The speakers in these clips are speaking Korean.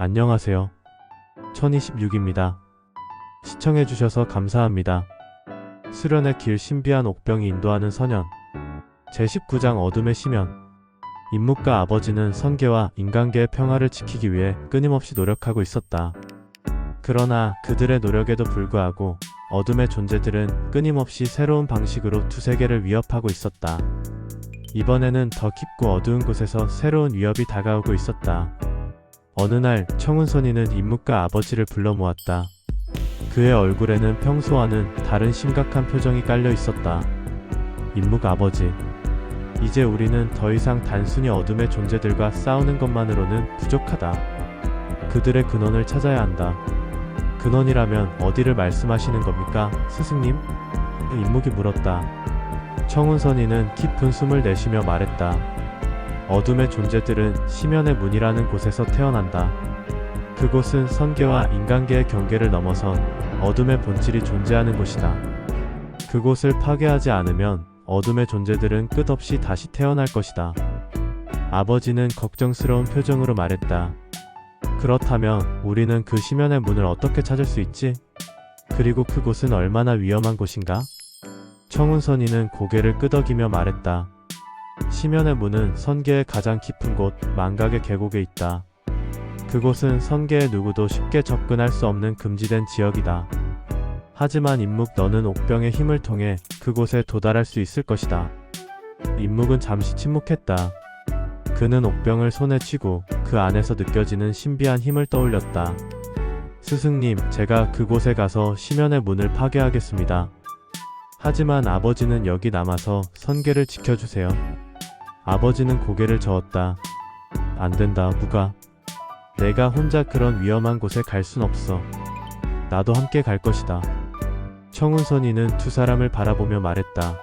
안녕하세요. 1026입니다. 시청해주셔서 감사합니다. 수련의 길 신비한 옥병이 인도하는 선현. 제19장 어둠의 시면. 임묵과 아버지는 선계와 인간계의 평화를 지키기 위해 끊임없이 노력하고 있었다. 그러나 그들의 노력에도 불구하고 어둠의 존재들은 끊임없이 새로운 방식으로 두 세계를 위협하고 있었다. 이번에는 더 깊고 어두운 곳에서 새로운 위협이 다가오고 있었다. 어느 날 청운선이는 임묵과 아버지를 불러 모았다. 그의 얼굴에는 평소와는 다른 심각한 표정이 깔려 있었다. 임묵 아버지. 이제 우리는 더 이상 단순히 어둠의 존재들과 싸우는 것만으로는 부족하다. 그들의 근원을 찾아야 한다. 근원이라면 어디를 말씀하시는 겁니까, 스승님? 임묵이 물었다. 청운선이는 깊은 숨을 내쉬며 말했다. 어둠의 존재들은 심연의 문이라는 곳에서 태어난다. 그곳은 선계와 인간계의 경계를 넘어선 어둠의 본질이 존재하는 곳이다. 그곳을 파괴하지 않으면 어둠의 존재들은 끝없이 다시 태어날 것이다. 아버지는 걱정스러운 표정으로 말했다. 그렇다면 우리는 그 심연의 문을 어떻게 찾을 수 있지? 그리고 그곳은 얼마나 위험한 곳인가? 청운선이는 고개를 끄덕이며 말했다. 심연의 문은 선계의 가장 깊은 곳, 망각의 계곡에 있다. 그곳은 선계의 누구도 쉽게 접근할 수 없는 금지된 지역이다. 하지만 임묵 너는 옥병의 힘을 통해 그곳에 도달할 수 있을 것이다. 임묵은 잠시 침묵했다. 그는 옥병을 손에 쥐고 그 안에서 느껴지는 신비한 힘을 떠올렸다. 스승님, 제가 그곳에 가서 심연의 문을 파괴하겠습니다. 하지만 아버지는 여기 남아서 선계를 지켜주세요. 아버지는 고개를 저었다. 안 된다, 무가. 내가 혼자 그런 위험한 곳에 갈 순 없어. 나도 함께 갈 것이다. 청운선이는 두 사람을 바라보며 말했다.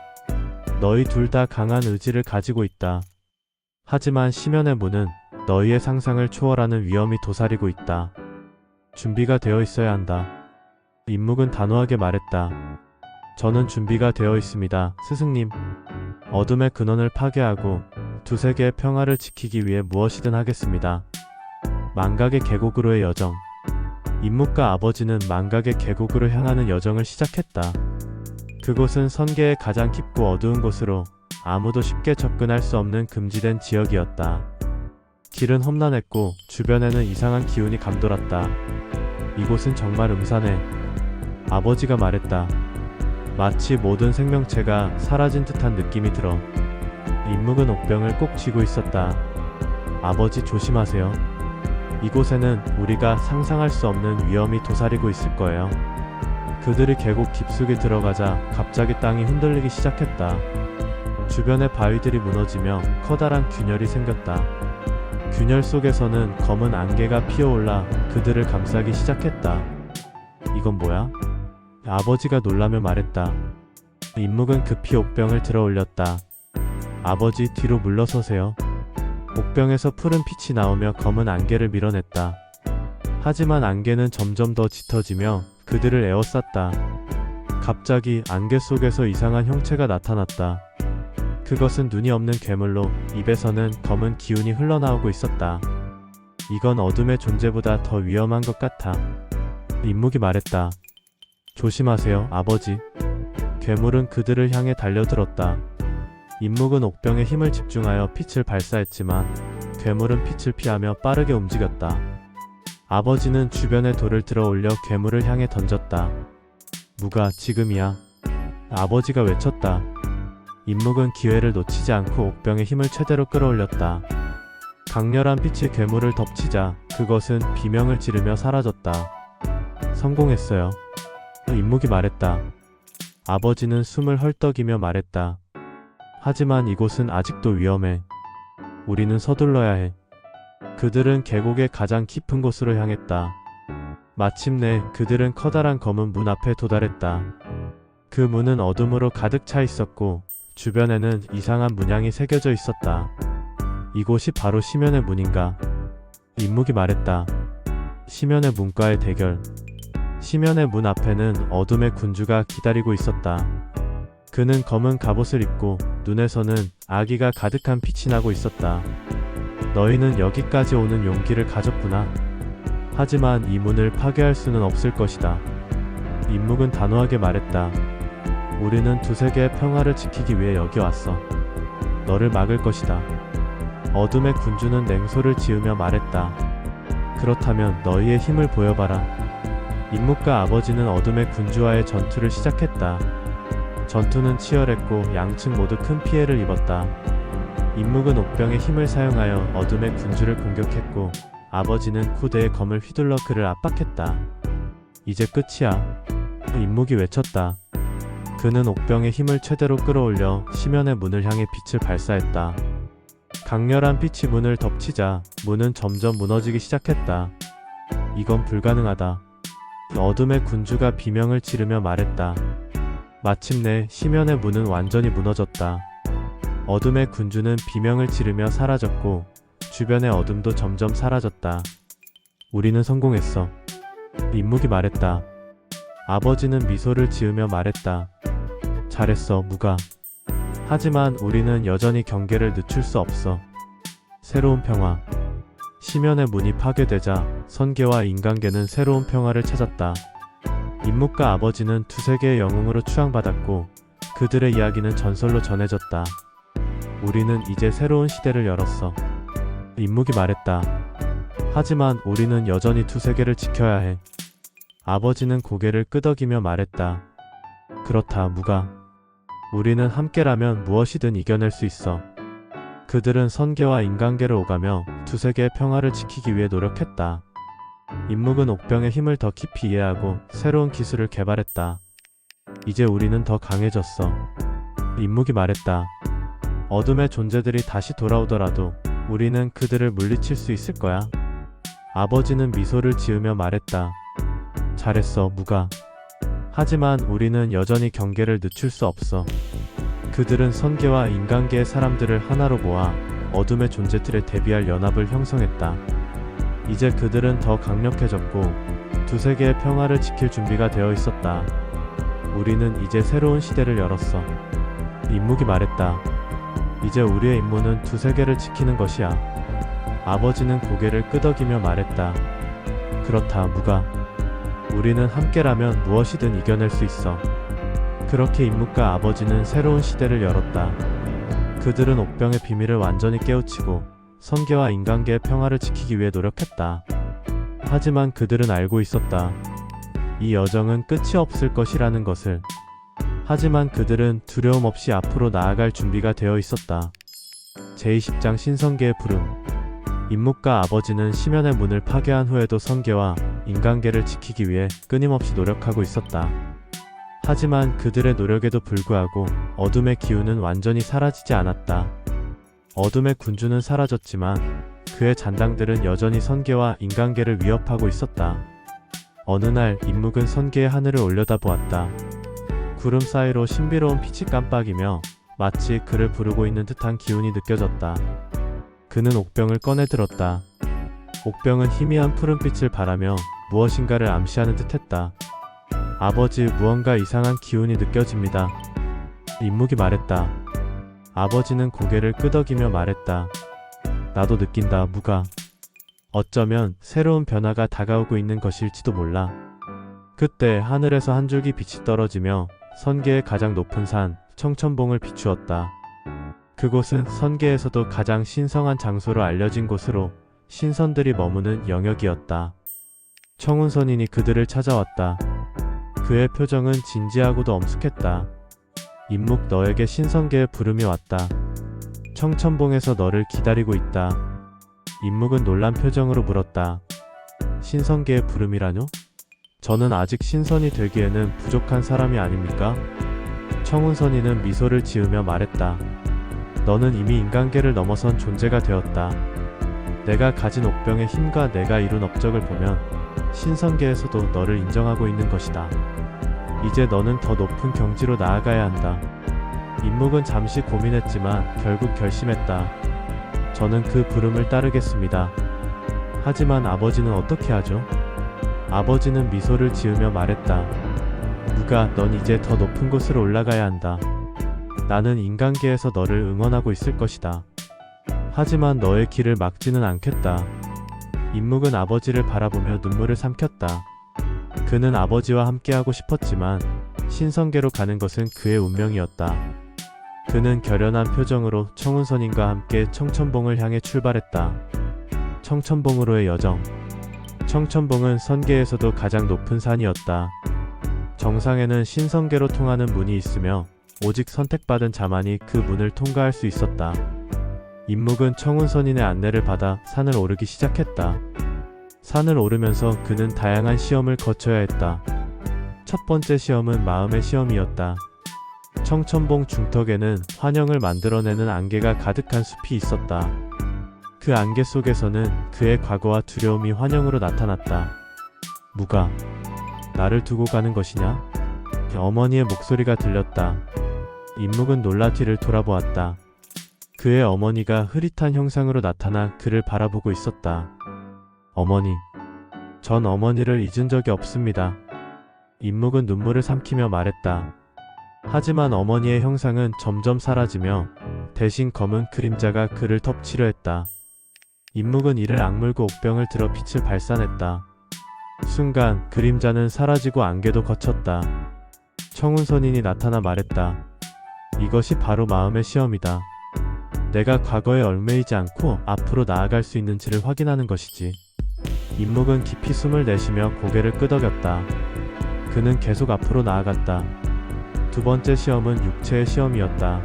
너희 둘 다 강한 의지를 가지고 있다. 하지만 심연의 문은 너희의 상상을 초월하는 위험이 도사리고 있다. 준비가 되어 있어야 한다. 임묵은 단호하게 말했다. 저는 준비가 되어 있습니다, 스승님. 어둠의 근원을 파괴하고 두 세계의 평화를 지키기 위해 무엇이든 하겠습니다. 망각의 계곡으로의 여정. 임묵과 아버지는 망각의 계곡으로 향하는 여정을 시작했다. 그곳은 선계의 가장 깊고 어두운 곳으로 아무도 쉽게 접근할 수 없는 금지된 지역이었다. 길은 험난했고 주변에는 이상한 기운이 감돌았다. 이곳은 정말 음산해. 아버지가 말했다. 마치 모든 생명체가 사라진 듯한 느낌이 들어. 임묵은 옥병을 꼭 쥐고 있었다. 아버지 조심하세요. 이곳에는 우리가 상상할 수 없는 위험이 도사리고 있을 거예요. 그들이 계곡 깊숙이 들어가자 갑자기 땅이 흔들리기 시작했다. 주변의 바위들이 무너지며 커다란 균열이 생겼다. 균열 속에서는 검은 안개가 피어올라 그들을 감싸기 시작했다. 이건 뭐야? 아버지가 놀라며 말했다. 임묵은 급히 옥병을 들어 올렸다. 아버지 뒤로 물러서세요. 옥병에서 푸른 빛이 나오며 검은 안개를 밀어냈다. 하지만 안개는 점점 더 짙어지며 그들을 에워쌌다. 갑자기 안개 속에서 이상한 형체가 나타났다. 그것은 눈이 없는 괴물로 입에서는 검은 기운이 흘러나오고 있었다. 이건 어둠의 존재보다 더 위험한 것 같아. 임묵이 말했다. 조심하세요, 아버지. 괴물은 그들을 향해 달려들었다. 임묵은 옥병에 힘을 집중하여 빛을 발사했지만 괴물은 빛을 피하며 빠르게 움직였다. 아버지는 주변에 돌을 들어 올려 괴물을 향해 던졌다. 무가 지금이야. 아버지가 외쳤다. 임묵은 기회를 놓치지 않고 옥병의 힘을 최대로 끌어올렸다. 강렬한 빛이 괴물을 덮치자 그것은 비명을 지르며 사라졌다. 성공했어요. 임묵이 말했다. 아버지는 숨을 헐떡이며 말했다. 하지만 이곳은 아직도 위험해. 우리는 서둘러야 해. 그들은 계곡의 가장 깊은 곳으로 향했다. 마침내 그들은 커다란 검은 문 앞에 도달했다. 그 문은 어둠으로 가득 차 있었고 주변에는 이상한 문양이 새겨져 있었다. 이곳이 바로 심연의 문인가? 임묵이 말했다. 심연의 문과의 대결. 심연의 문 앞에는 어둠의 군주가 기다리고 있었다. 그는 검은 갑옷을 입고 눈에서는 아기가 가득한 빛이 나고 있었다. 너희는 여기까지 오는 용기를 가졌구나. 하지만 이 문을 파괴할 수는 없을 것이다. 임묵은 단호하게 말했다. 우리는 두세 개의 평화를 지키기 위해 여기 왔어. 너를 막을 것이다. 어둠의 군주는 냉소를 지으며 말했다. 그렇다면 너희의 힘을 보여봐라. 임묵과 아버지는 어둠의 군주와의 전투를 시작했다. 전투는 치열했고 양측 모두 큰 피해를 입었다. 임묵은 옥병의 힘을 사용하여 어둠의 군주를 공격했고 아버지는 쿠대의 검을 휘둘러 그를 압박했다. 이제 끝이야. 임묵이 외쳤다. 그는 옥병의 힘을 최대로 끌어올려 시면의 문을 향해 빛을 발사했다. 강렬한 빛이 문을 덮치자 문은 점점 무너지기 시작했다. 이건 불가능하다. 어둠의 군주가 비명을 지르며 말했다. 마침내 시면의 문은 완전히 무너졌다. 어둠의 군주는 비명을 지르며 사라졌고 주변의 어둠도 점점 사라졌다. 우리는 성공했어. 임묵이 말했다. 아버지는 미소를 지으며 말했다. 잘했어, 무가. 하지만 우리는 여전히 경계를 늦출 수 없어. 새로운 평화. 시면의 문이 파괴되자 선계와 인간계는 새로운 평화를 찾았다. 임묵과 아버지는 두세 개의 영웅으로 추앙받았고 그들의 이야기는 전설로 전해졌다. 우리는 이제 새로운 시대를 열었어. 임묵이 말했다. 하지만 우리는 여전히 두세 개를 지켜야 해. 아버지는 고개를 끄덕이며 말했다. 그렇다, 무가. 우리는 함께라면 무엇이든 이겨낼 수 있어. 그들은 선계와 인간계를 오가며 두세 개의 평화를 지키기 위해 노력했다. 임묵은 옥병의 힘을 더 깊이 이해하고 새로운 기술을 개발했다. 이제 우리는 더 강해졌어. 임묵이 말했다. 어둠의 존재들이 다시 돌아오더라도 우리는 그들을 물리칠 수 있을 거야. 아버지는 미소를 지으며 말했다. 잘했어, 무가. 하지만 우리는 여전히 경계를 늦출 수 없어. 그들은 선계와 인간계의 사람들을 하나로 모아 어둠의 존재들에 대비할 연합을 형성했다. 이제 그들은 더 강력해졌고 두세 개의 평화를 지킬 준비가 되어 있었다. 우리는 이제 새로운 시대를 열었어. 임묵이 말했다. 이제 우리의 임무는 두세 개를 지키는 것이야. 아버지는 고개를 끄덕이며 말했다. 그렇다, 무가. 우리는 함께라면 무엇이든 이겨낼 수 있어. 그렇게 임묵과 아버지는 새로운 시대를 열었다. 그들은 옥병의 비밀을 완전히 깨우치고 성계와 인간계의 평화를 지키기 위해 노력했다. 하지만 그들은 알고 있었다. 이 여정은 끝이 없을 것이라는 것을. 하지만 그들은 두려움 없이 앞으로 나아갈 준비가 되어 있었다. 제20장 신성계의 부름. 임묵과 아버지는 시면의 문을 파괴한 후에도 성계와 인간계를 지키기 위해 끊임없이 노력하고 있었다. 하지만 그들의 노력에도 불구하고 어둠의 기운은 완전히 사라지지 않았다. 어둠의 군주는 사라졌지만 그의 잔당들은 여전히 선계와 인간계를 위협하고 있었다. 어느 날 임묵은 선계의 하늘을 올려다보았다. 구름 사이로 신비로운 빛이 깜빡이며 마치 그를 부르고 있는 듯한 기운이 느껴졌다. 그는 옥병을 꺼내 들었다. 옥병은 희미한 푸른빛을 바라며 무엇인가를 암시하는 듯했다. 아버지 무언가 이상한 기운이 느껴집니다. 임묵이 말했다. 아버지는 고개를 끄덕이며 말했다. 나도 느낀다, 무가. 어쩌면 새로운 변화가 다가오고 있는 것일지도 몰라. 그때 하늘에서 한 줄기 빛이 떨어지며 선계의 가장 높은 산, 청천봉을 비추었다. 그곳은 선계에서도 가장 신성한 장소로 알려진 곳으로 신선들이 머무는 영역이었다. 청운선인이 그들을 찾아왔다. 그의 표정은 진지하고도 엄숙했다. 임묵 너에게 신성계의 부름이 왔다. 청천봉에서 너를 기다리고 있다. 임묵은 놀란 표정으로 물었다. 신성계의 부름이라뇨? 저는 아직 신선이 되기에는 부족한 사람이 아닙니까? 청운선이는 미소를 지으며 말했다. 너는 이미 인간계를 넘어선 존재가 되었다. 내가 가진 옥병의 힘과 내가 이룬 업적을 보면 신성계에서도 너를 인정하고 있는 것이다. 이제 너는 더 높은 경지로 나아가야 한다. 임묵은 잠시 고민했지만 결국 결심했다. 저는 그 부름을 따르겠습니다. 하지만 아버지는 어떻게 하죠? 아버지는 미소를 지으며 말했다. 누가 넌 이제 더 높은 곳으로 올라가야 한다. 나는 인간계에서 너를 응원하고 있을 것이다. 하지만 너의 길을 막지는 않겠다. 임묵은 아버지를 바라보며 눈물을 삼켰다. 그는 아버지와 함께하고 싶었지만 신성계로 가는 것은 그의 운명이었다. 그는 결연한 표정으로 청운선인과 함께 청천봉을 향해 출발했다. 청천봉으로의 여정. 청천봉은 선계에서도 가장 높은 산이었다. 정상에는 신성계로 통하는 문이 있으며 오직 선택받은 자만이 그 문을 통과할 수 있었다. 임묵은 청운선인의 안내를 받아 산을 오르기 시작했다. 산을 오르면서 그는 다양한 시험을 거쳐야 했다. 첫 번째 시험은 마음의 시험이었다. 청천봉 중턱에는 환영을 만들어내는 안개가 가득한 숲이 있었다. 그 안개 속에서는 그의 과거와 두려움이 환영으로 나타났다. 무가 나를 두고 가는 것이냐? 어머니의 목소리가 들렸다. 임묵은 놀라 뒤를 돌아보았다. 그의 어머니가 흐릿한 형상으로 나타나 그를 바라보고 있었다. 어머니. 전 어머니를 잊은 적이 없습니다. 임묵은 눈물을 삼키며 말했다. 하지만 어머니의 형상은 점점 사라지며 대신 검은 그림자가 그를 덮치려 했다. 임묵은 이를 악물고 옥병을 들어 빛을 발산했다. 순간 그림자는 사라지고 안개도 거쳤다. 청운선인이 나타나 말했다. 이것이 바로 마음의 시험이다. 내가 과거에 얽매이지 않고 앞으로 나아갈 수 있는지를 확인하는 것이지. 임묵은 깊이 숨을 내쉬며 고개를 끄덕였다. 그는 계속 앞으로 나아갔다. 두 번째 시험은 육체의 시험이었다.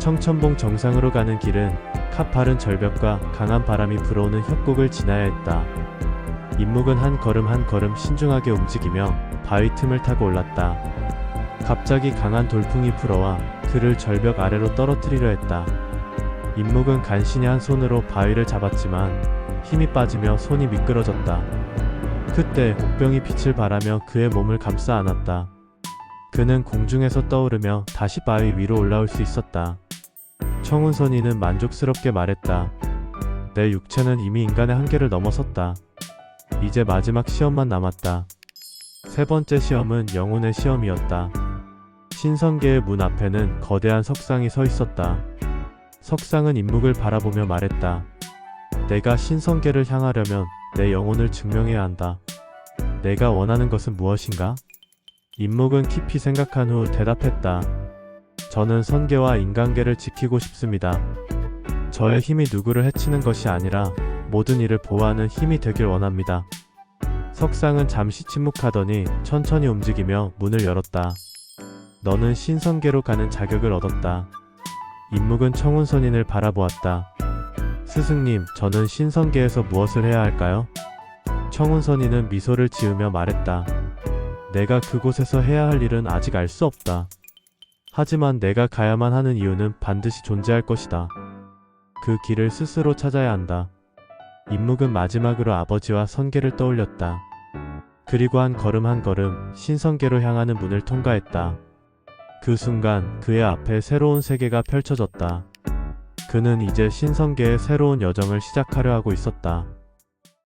청천봉 정상으로 가는 길은 카파른 절벽과 강한 바람이 불어오는 협곡을 지나야 했다. 임묵은 한 걸음 한 걸음 신중하게 움직이며 바위 틈을 타고 올랐다. 갑자기 강한 돌풍이 불어와 그를 절벽 아래로 떨어뜨리려 했다. 임묵은 간신히 한 손으로 바위를 잡았지만 힘이 빠지며 손이 미끄러졌다. 그때 옥병이 빛을 발하며 그의 몸을 감싸 안았다. 그는 공중에서 떠오르며 다시 바위 위로 올라올 수 있었다. 청운선이는 만족스럽게 말했다. 내 육체는 이미 인간의 한계를 넘어섰다. 이제 마지막 시험만 남았다. 세 번째 시험은 영혼의 시험이었다. 신성계의 문 앞에는 거대한 석상이 서 있었다. 석상은 임묵을 바라보며 말했다. 내가 신성계를 향하려면 내 영혼을 증명해야 한다. 내가 원하는 것은 무엇인가? 임묵은 깊이 생각한 후 대답했다. 저는 선계와 인간계를 지키고 싶습니다. 저의 힘이 누구를 해치는 것이 아니라 모든 일을 보호하는 힘이 되길 원합니다. 석상은 잠시 침묵하더니 천천히 움직이며 문을 열었다. 너는 신성계로 가는 자격을 얻었다. 임묵은 청운선인을 바라보았다. 스승님, 저는 신성계에서 무엇을 해야 할까요? 청운선인은 미소를 지으며 말했다. 내가 그곳에서 해야 할 일은 아직 알 수 없다. 하지만 내가 가야만 하는 이유는 반드시 존재할 것이다. 그 길을 스스로 찾아야 한다. 임묵은 마지막으로 아버지와 선계를 떠올렸다. 그리고 한 걸음 한 걸음 신성계로 향하는 문을 통과했다. 그 순간 그의 앞에 새로운 세계가 펼쳐졌다. 그는 이제 신성계의 새로운 여정을 시작하려 하고 있었다.